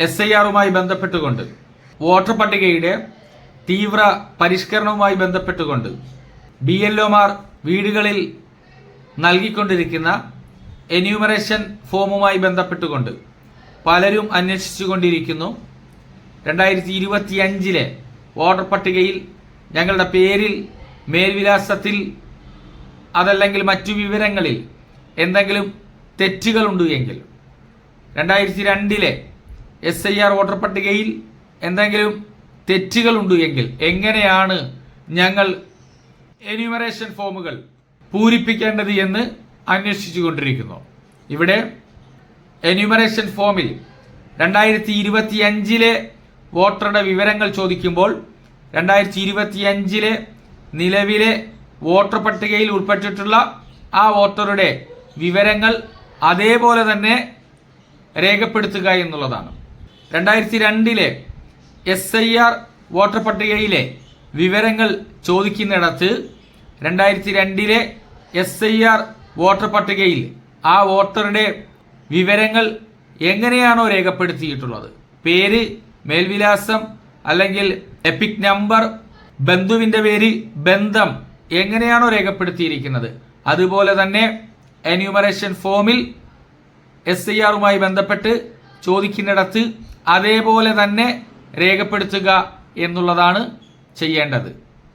S I ആറുമായി ബന്ധപ്പെട്ടുകൊണ്ട് voter പട്ടികയുടെ തീവ്ര പരിഷ്കരണവുമായി ബന്ധപ്പെട്ടുകൊണ്ട് ബി എൽ ഒമാർ വീടുകളിൽ നൽകിക്കൊണ്ടിരിക്കുന്ന എന്യൂമറേഷൻ ഫോമുമായി ബന്ധപ്പെട്ടുകൊണ്ട് പലരും അന്വേഷിച്ചുകൊണ്ടിരിക്കുന്നു. രണ്ടായിരത്തി ഇരുപത്തി അഞ്ചിലെ വോട്ടർ പട്ടികയിൽ ഞങ്ങളുടെ പേരിൽ മേൽവിലാസത്തിൽ അതല്ലെങ്കിൽ മറ്റു വിവരങ്ങളിൽ എന്തെങ്കിലും തെറ്റുകളുണ്ടെങ്കിൽ രണ്ടായിരത്തി രണ്ടിലെ എസ് ഐ ആർ വോട്ടർ പട്ടികയിൽ എന്തെങ്കിലും തെറ്റുകളുണ്ട് എങ്കിൽ എങ്ങനെയാണ് ഞങ്ങൾ എന്യൂമറേഷൻ ഫോമുകൾ പൂരിപ്പിക്കേണ്ടത് എന്ന് അന്വേഷിച്ചു കൊണ്ടിരിക്കുന്നു ഇവിടെ എന്യൂമറേഷൻ ഫോമിൽ രണ്ടായിരത്തി ഇരുപത്തി അഞ്ചിലെ വോട്ടറുടെ വിവരങ്ങൾ ചോദിക്കുമ്പോൾ രണ്ടായിരത്തി ഇരുപത്തി അഞ്ചിലെ നിലവിലെ വോട്ടർ പട്ടികയിൽ ഉൾപ്പെട്ടിട്ടുള്ള ആ വോട്ടറുടെ വിവരങ്ങൾ അതേപോലെ തന്നെ രേഖപ്പെടുത്തുക എന്നുള്ളതാണ്. രണ്ടായിരത്തി രണ്ടിലെ എസ് ഐ ആർ വോട്ടർ പട്ടികയിലെ വിവരങ്ങൾ ചോദിക്കുന്നിടത്ത് രണ്ടായിരത്തി രണ്ടിലെ എസ് ഐ ആർ വോട്ടർ പട്ടികയിൽ ആ വോട്ടറുടെ വിവരങ്ങൾ എങ്ങനെയാണോ രേഖപ്പെടുത്തിയിട്ടുള്ളത്? പേര് മേൽവിലാസം അല്ലെങ്കിൽ എപ്പിക് നമ്പർ ബന്ധുവിന്റെ പേര് ബന്ധം എങ്ങനെയാണോ രേഖപ്പെടുത്തിയിരിക്കുന്നത്? അതുപോലെ തന്നെ എന്യൂമറേഷൻ ഫോമിൽ എസ് ഐ ആറുമായി ബന്ധപ്പെട്ട് ചോദിക്കുന്നിടത്ത് അതേപോലെ തന്നെ രേഖപ്പെടുത്തുക എന്നുള്ളതാണ് ചെയ്യേണ്ടത്.